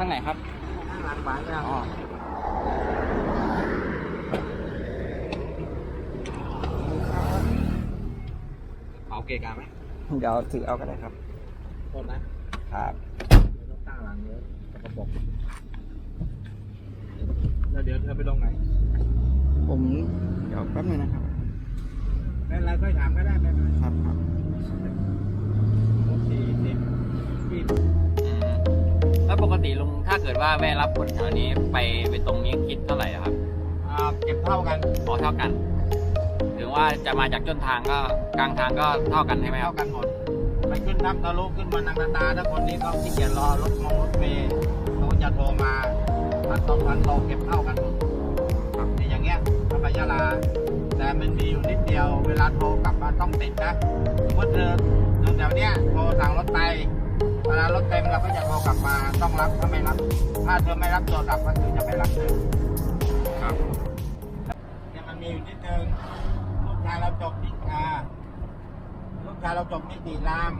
ข้างไหนครับข้างหลังขวาก็อ๋อเผาเกะกะไหมเดี๋ยวถือเอาก็ได้ครับโทษนะครับต้องตั้งหลังเยอะกระบอกแล้วเดี๋ยวเธอไปลงไหน ผมเดี๋ยวแป๊บนึงนะครับไม่เป็นไรค่อยถามก็ได้ไม่เป็นไรครับครับรถสี่สิบยี่อืม แล้วปกติลุงถ้าเกิดว่าแวะรับคนแถวนี้ไปไปตรงนี้คิดเท่าไหร่อะครับอ่าเก็บเท่ากันพอเท่ากัน ถึงว่าจะมาจากต้นทางก็กลางทางก็เท่ากันใช่ไหมคเท่ารับ กันหมด ไปขึ้นน้ำทะลุขึ้นมานังนาตาถ้าคนนี้เขาขี้เกียจรอรถมงรถเมล์เขาจะโทรมาพันสองพันโลเก็บเท่ากันหมดครับนี่อย่างเงี้ยถ้าไปยะลา แต่มันมีอยู่นิดเดียว เวลาโทรกลับมาต้องติดนะสมมติเธออยู่แถวเนี้ยโทรสั่งรถไป เวลารถเต็มเราก็จะโทรกลับมาต้องรับถ้าไม่รับ ถ้าเธอไม่รับโทรศัพท์ก็คือจะไม่รับเธอครับเนี่ยมันมีอยู่นิดนึงลูกชายเราจบนิอ่าลูกชายเราจบนิติราม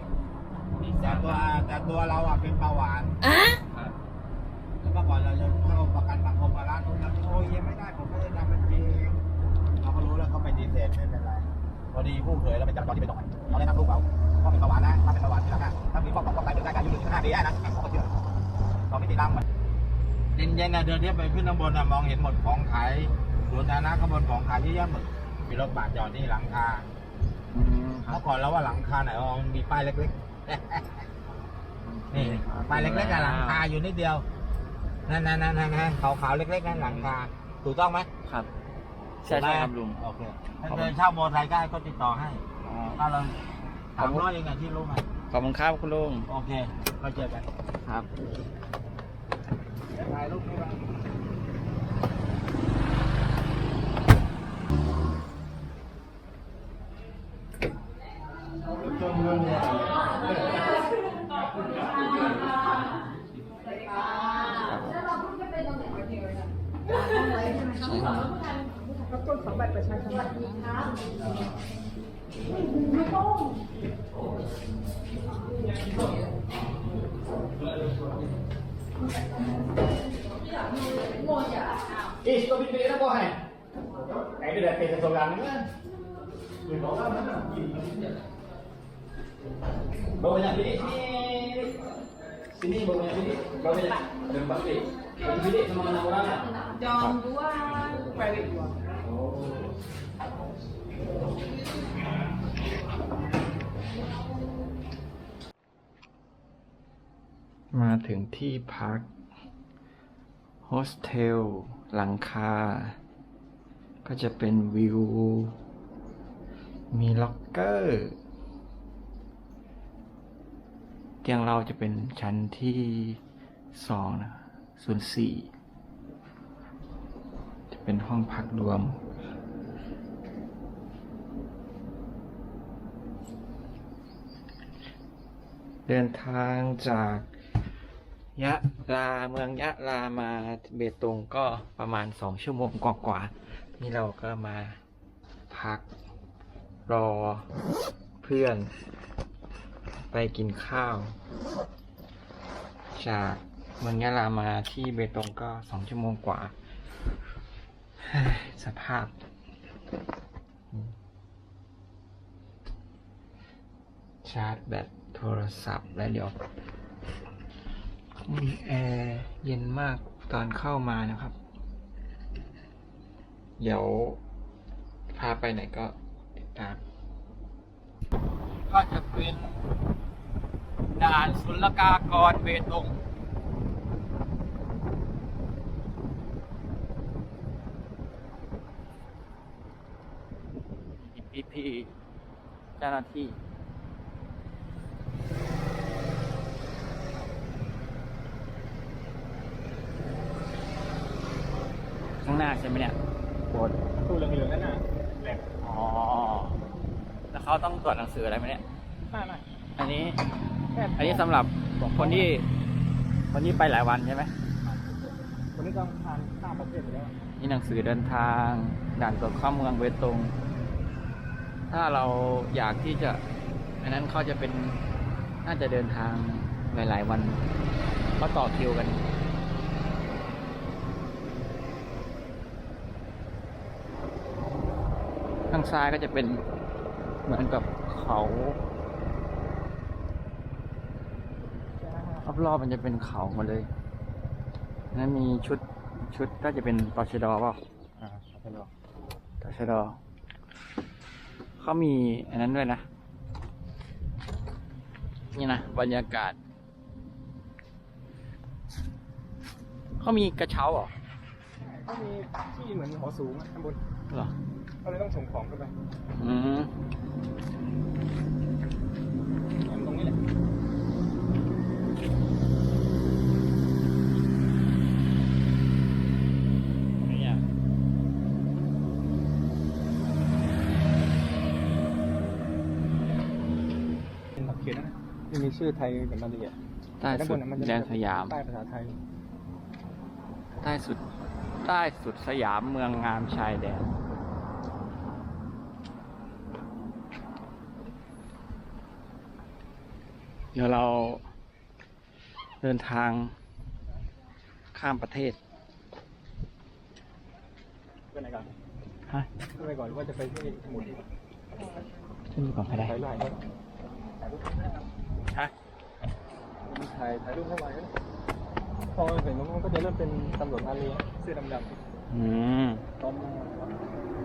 แต่ตัวแต่ตัวเราอะเป็นเบาหวานแล้วเมื่อก่อนเราจะเข้าประกันสังคมมาร้านทุกนั้นโอ้ยยังไม่ได้ผมไม่ได้ทำบัญชีเองเราก็รู้แล้วเขาไปดีเซลไม่เป็นไรพอดีผู้เผยเราเป็นจับตอนที่ไปตรงไหนเราได้นำลูกเราก็เป็นเบาหวานนะถ้าเป็นเบาหวานที่หลั ปีได้นะเขาก็เชื่อเราไม่ติดตามมันเย็นๆนะเดินเที่ยวไปขึ้นข้างบนนะมองเห็นหมดของขายสวนสาธารณะข้างบนของขายเยอะแยะหมดมีรถบาดจอดที่หลังคาอืมครัเมื่บอก่อนเราว่าหลังคาไหนอ๋อมันมีป้ายเล็กๆนี่ป้ายเล็กๆกับหลังคาอยู่นิดเดียวนั่นนั่นนั่นนั่นนะขาวๆเล็กๆนั่นหลังคาถูกต้องไหมครับใช่ใช่ครับลุงโอเคถ้าเดินเช่ามอเตอร์ไซค์ได้ก็ติดต่อให้อ๋อถ้าเราสามร้อยเองอะที่รู้ไหม ขอบคุณครับคุณลุง โอเคเราเจอกันครับเดี๋ยวถ่ายรูปให้บ้ Eh, suka bibir apa hai? Nah, itu dah test seorang kan. Bawa banyak bilik sini. Sini bawa banyak bilik. Bawa banyak. Ada empat bilik. Satu bilik sama enam orang kan? Jam dua, private dua. มาถึงที่พักโฮสเทลหลังคา ก็จะเป็นวิว มีล็อกเกอร์ เตียงเราจะเป็นชั้นที่สองนะส่วนสี่จะเป็นห้องพักรวมเดินทางจาก ยะลาเมืองยะลามาเบตงก็ประมาณสองชั่วโมงกว่าๆนี่เราก็มาพักรอเพื่อน ไปกินข้าว จากเมืองยะลามาที่เบตงก็สองชั่วโมงกว่า สภาพชาร์จแบตโทรศัพท์แล้วเดี๋ยว มีแอร์เย็นมากตอนเข้ามานะครับ เดี๋ยวพาไปไหนก็ติดตาม ก็จะเป็นด่านศุลกากรเบตงพี่พี่เจ้าหน้าที่ ข้าง หน้าใช่ไหมเนี่ยโบสถ์ตู้เหลืองๆนั่นน่ะแหลกอ๋อ แล้วเขาต้องตรวจหนังสืออะไรไหมเนี่ย ไม่ไม่อันนี้ แค่อันนี้สำหรับคนที่ คนที่ไปหลายวันใช่ไหม คนนี้ต้องทานข้ามประเทศไปแล้วนี่หนังสือเดินทางด่านตรวจเข้าเมืองเวตง ถ้าเราอยากที่จะ อันนั้นเขาจะเป็น น่าจะเดินทางหลายๆวันเขาต่อคิวกันางซ้ายก็จะเป็นเหมือนกับเขารอบๆมันจะเป็นเขาหมดเลยนั้นมีชุดชุดก็จะเป็นตชดเปล่าอ่าไปรอตชดเขามีอันนั้นด้วยนะ นี่นะบรรยากาศ เขามีกระเช้าเหรอก็มีที่เหมือนหอสูงอะข้างบนเหรอ ก็เลยต้องส่งของขึ้นไปอืมเนี่ยมันตรงนี้แหละนี่อะเป็นหลักเขตนะไม่มีชื่อไทยกับมาเลยอะใต้สุดแดนสยาม ใต้ภาษาไทย ใต้สุด ใต้สุดสยามเมืองงามชายแดน เดี๋ยวเราเดินทางข้ามประเทศไปไหนก่อนฮะไปก่อนว่าจะไปที่สมุทรขึ้นก่อนไปได้ถ่ายรูปถ่ายรูปฮะถ่ายถ่ายรูปเท่าไหร่ก็ได้พอเห็นมันก็จะเริ่มเป็นตำรวจอารีเสื้อดำอืมๆตอนม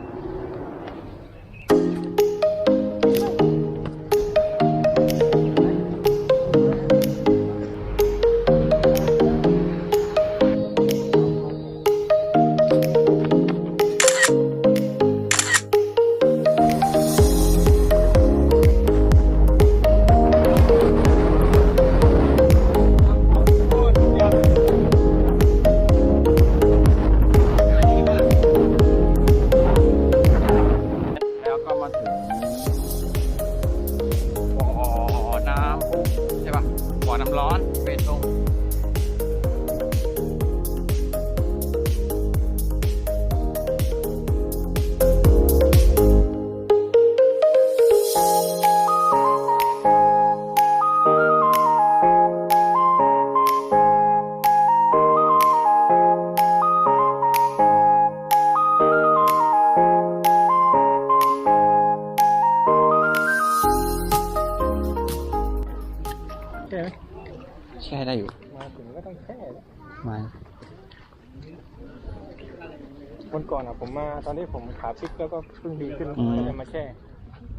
อนอะผมมาตอนที่ผมขาพลิกแล้วก็เพิ่งดีขึ้นก็เลยมาแช่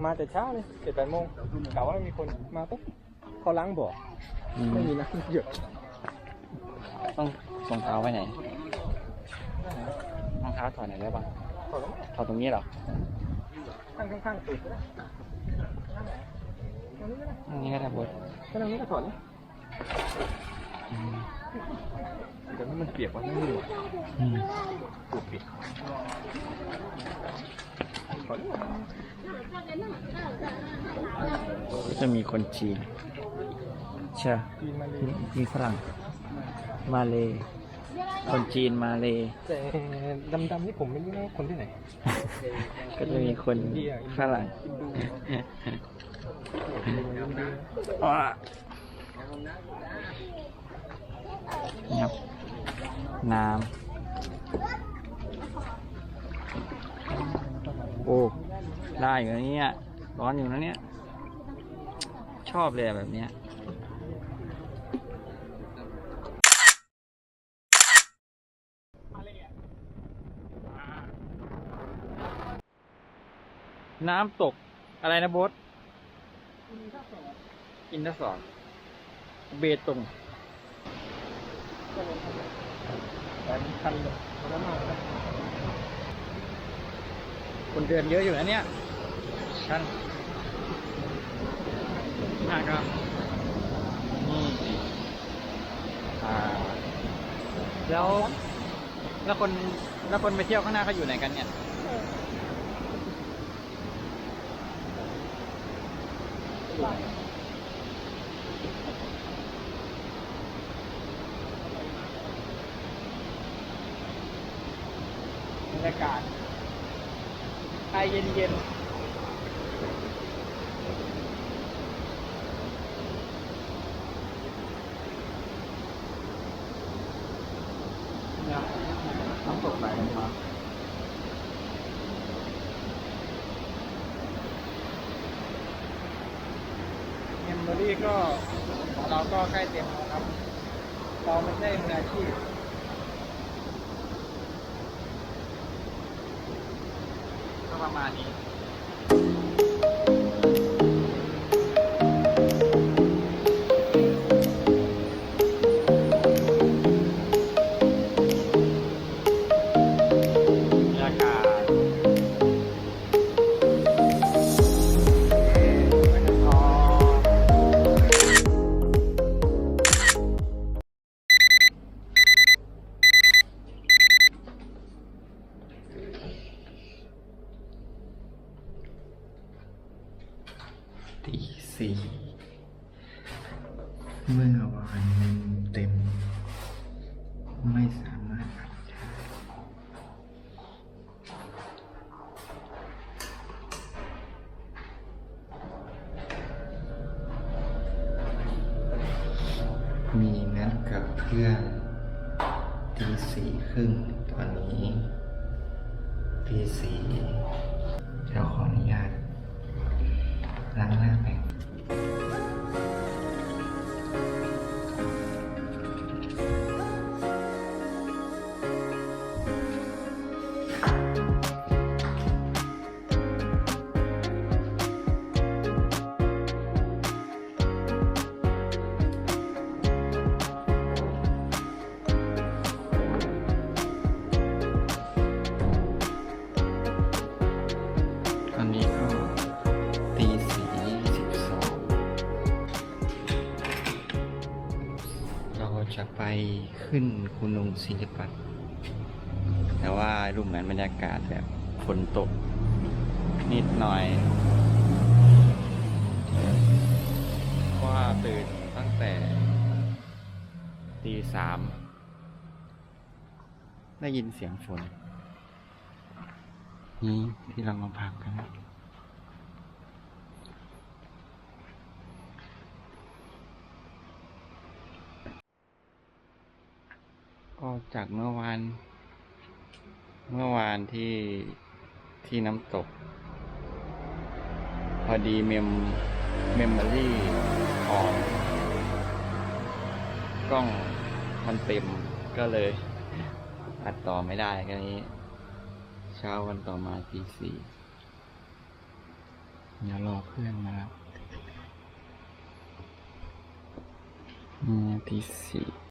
มาแต่เช้าเลยเจ็ดแปดโมงกะว่าไม่มีคนมาปุ๊บเขาล้างบ่ออืมไม่มีน้ำหยดต้องรองเท้าไว้ไหนรองเท้าถอดไหนได้บ้างถอดแล้วถอดตรงนี้เหรอข้างข้างๆตูดก็ได้ตรงนี้ก็ได้ ตรงนี้ก็ได้บดก็ตรงนี้ก็ถอดนะ เดี๋ยวมันเปียกว่าไม่มีอืมตูดเปียกถอดก็จะมีคนจีนใช่กินมาเลยมีฝรั่ง มาเลยคนจีนมาเลยแต่ดำๆนี่ผมไม่รู้นะว่าคนที่ไหน ก็จะมีคนอินเดียฝรั่งอินดูอิ นี่ครับ น้ำโอ้ ได้อยู่นะเนี่ย ร้อนอยู่นะเนี่ย ชอบเลยแบบเนี้ยน้ำตกอะไรนะโบดอินทสอนเบตง คนเดินเยอะอยู่นะเนี่ยท่านมากครับนี่อ่า แล้ว แล้วคน แล้วคนไปเที่ยวข้างหน้าเขาอยู่ไหนกันเนี่ย รรยากาศไอเย็นๆน้ำตกไหนครับเมมโมรี่ก็เราก็ใกล้เต็ม P4 เดี๋ยวขออนุญาตล้างหน้าไป ศิลปัตแต่ว่ารูปนั้นบรรยากาศแบบฝนตก นิดหน่อยเพราะว่าตื่นตั้งแต่ตีสามได้ยินเสียงฝน นี้ที่เรามาพักกันนะ ก็จากเมื่อวาน เมื่อวานที่ที่น้ำตก พอดีเมมเมมโมรี่ของกล้องมันเต็มก็เลยอัดต่อไม่ได้ก็นี้ เช้าวันต่อมาตีสี่เดี๋ยวรอเพื่อนมารับนี่ตีสี่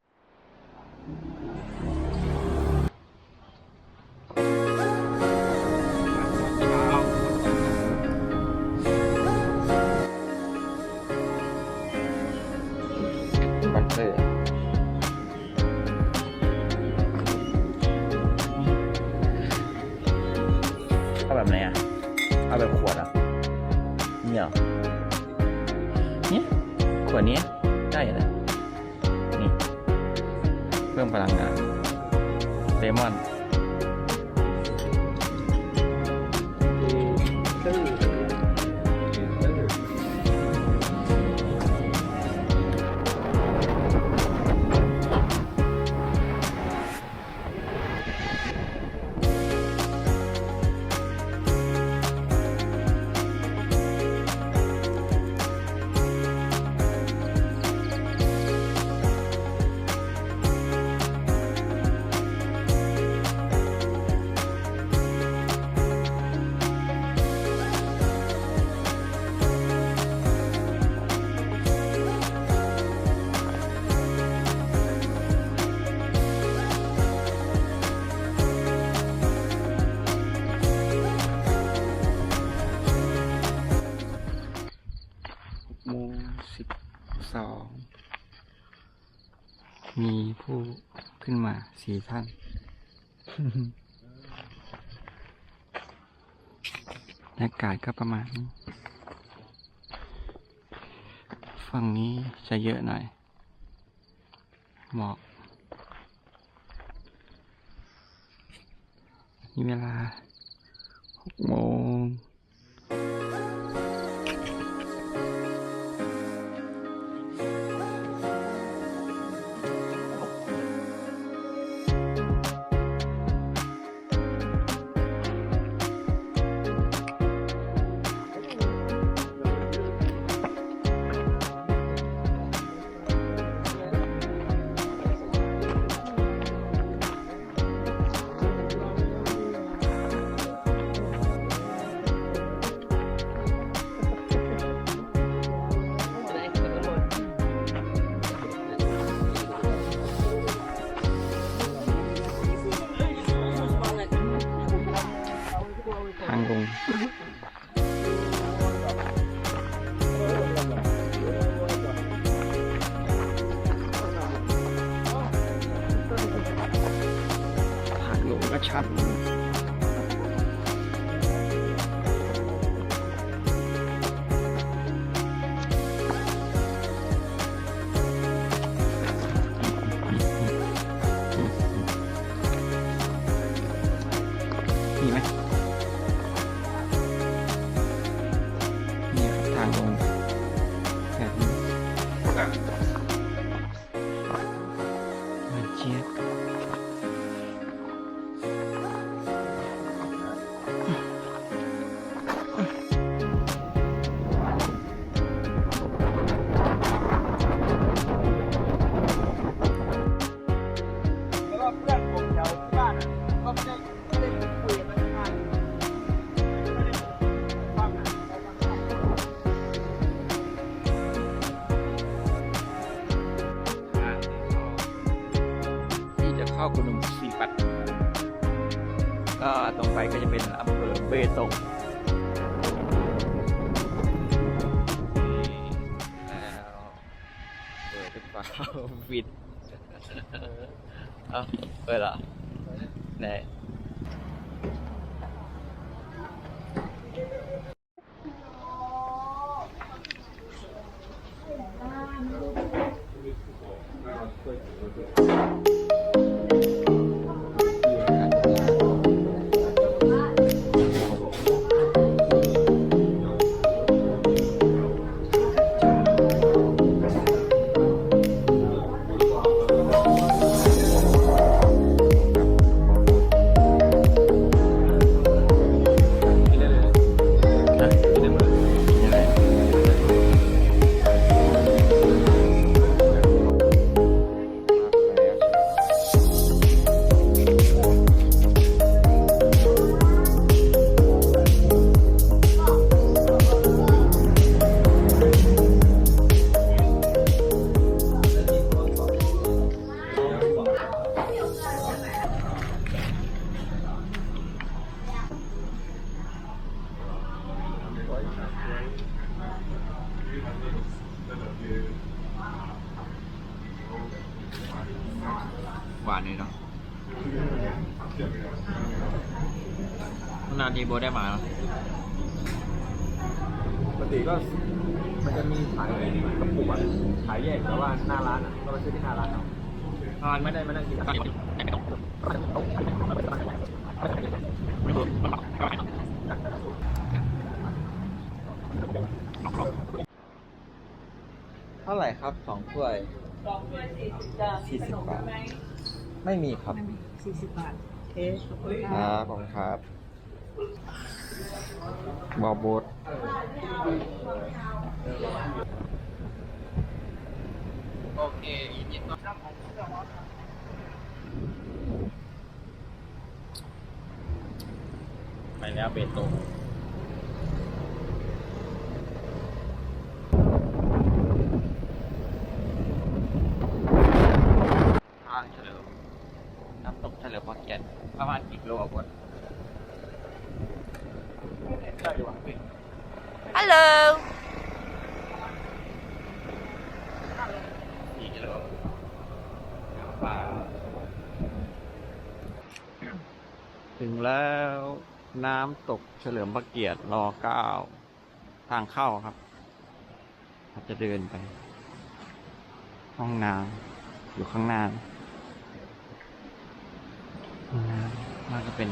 สิบสอง มีผู้ขึ้นมาสี่ท่าน อากาศก็ประมาณนี้ฝั่งนี้จะเยอะหน่อย หมอกนี่เวลาหกโมง เข้ากรุงสีปัดก็ตรงไปก็จะเป็นอำเภอเบตงนี่แล้วเปิดหรือเปล่าปิด เอ้าเปิดเหรอไหน นานทีโบได้มาแล้วปกติก็มันจะมีขายกระปุกอะขายแยกแต่ว่าหน้าร้านอะก็ไปซื้อที่หน้าร้านเอาทานไม่ได้มานั่งกินอะเท่าไหร่ครับสองถ้วย สองถ้วยสี่สิบจ้าสี่สิบบาทไหม ไม่มีครับ สี่สิบบาทเทสขอบคุณคค่ะรับผมครับบอบูดโอเคอีกนิดหน่อยไปแล้วเบตงทางเฉลิมน้ำตกเฉลิมพระเกียรติประมาณกี่กิโลกว่า Hello กี่กิโลป่าถึงแล้วน้ำ ตกเฉลิมพระเกียรติรอเก้าทางเข้าครับจะเดินไป ห้องน้ำอยู่ข้างหน้าห้องน้ำมันก็เป็น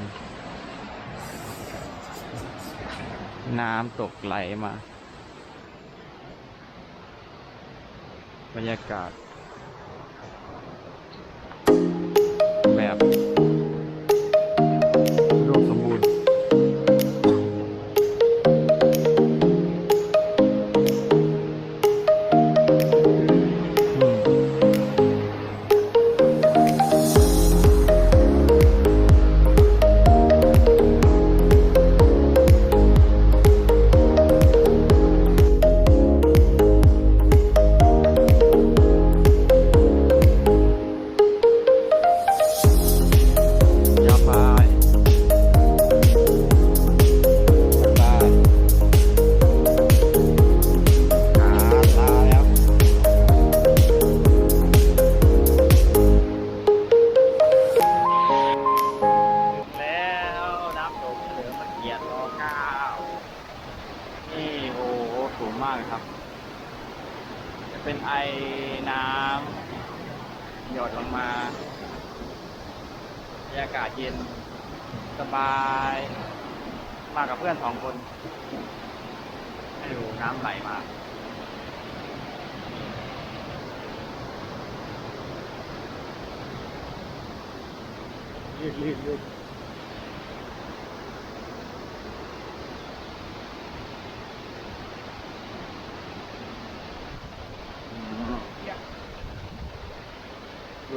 น้ำตกไหลมา บรรยากาศ แบบ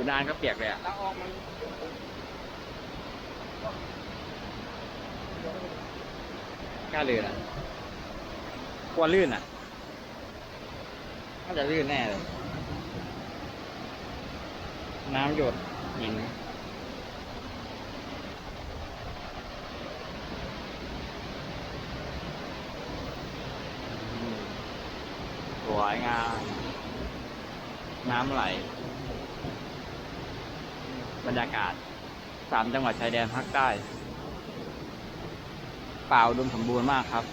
นานก็เปียกเลยอะกล้าลื่นอะกลัวลื่นอะน่าจะลื่นแน่เลย น้ำหยดหินอืมสวยงามน้ำไหล บรรยากาศสามจังหวัดชายแดนภาคใต้ เปล่าดมสมบูรณ์มากครับ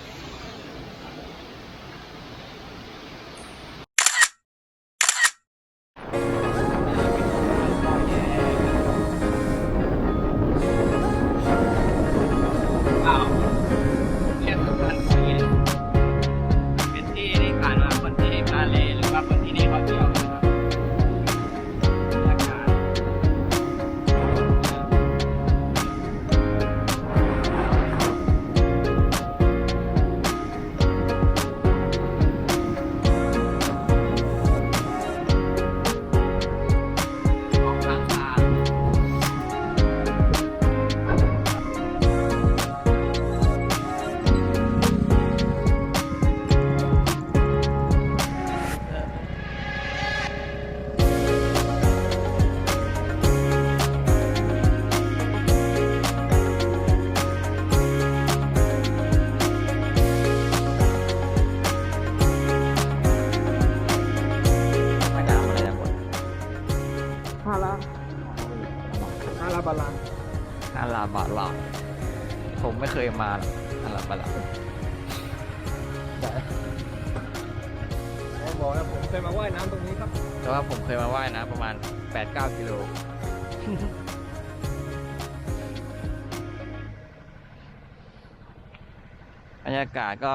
ากาศก็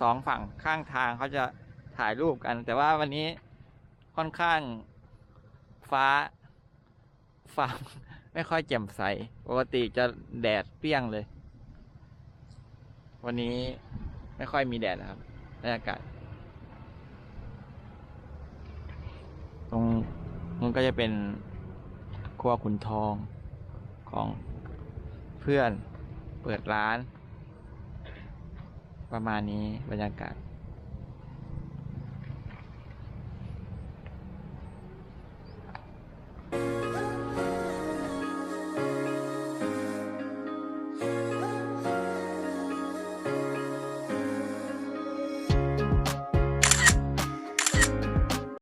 สองฝั่งข้างทางเขาจะถ่ายรูปกัน แต่ว่าวันนี้ค่อนข้างฟ้าฟ้าไม่ค่อยแจ่มใส ปกติจะแดดเปรี้ยงเลย วันนี้ไม่ค่อยมีแดดนะครับบรรยากาศตรงนู้นก็จะเป็นครัวขุนทองของเพื่อนเปิดร้าน ประมาณนี้บรรยากาศ